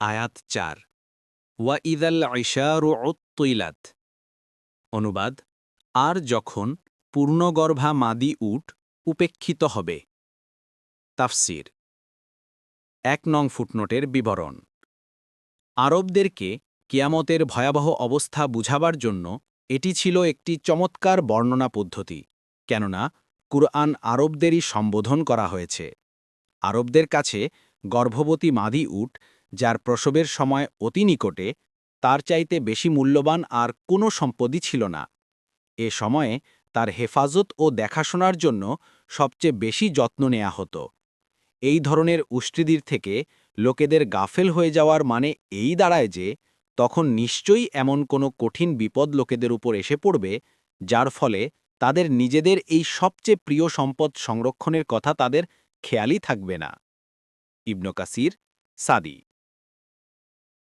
আয়াত চার। ওয়া ইদাল ইশারু উত্তইলাত অনুবাদ, আর যখন পূর্ণগর্ভা মাদি উট উপেক্ষিত হবে। তাফসির। এক নং ফুটনোটের বিবরণ। আরবদেরকে কিয়ামতের ভয়াবহ অবস্থা বুঝাবার জন্য এটি ছিল একটি চমৎকার বর্ণনা পদ্ধতি, কেননা কুরআন আরবদেরই সম্বোধন করা হয়েছে। আরবদের কাছে গর্ভবতী মাদি উট যার প্রসবের সময় অতি নিকটে, তার চাইতে বেশি মূল্যবান আর কোনো সম্পদই ছিল না। এ সময়ে তার হেফাজত ও দেখাশোনার জন্য সবচেয়ে বেশি যত্ন নেয়া হতো। এই ধরনের উষ্টিদির থেকে লোকেদের গাফেল হয়ে যাওয়ার মানে এই দাঁড়ায় যে, তখন নিশ্চয়ই এমন কোনো কঠিন বিপদ লোকেদের উপর এসে পড়বে, যার ফলে তাদের নিজেদের এই সবচেয়ে প্রিয় সম্পদ সংরক্ষণের কথা তাদের খেয়ালই থাকবে না। ইবন কাসির, সাদি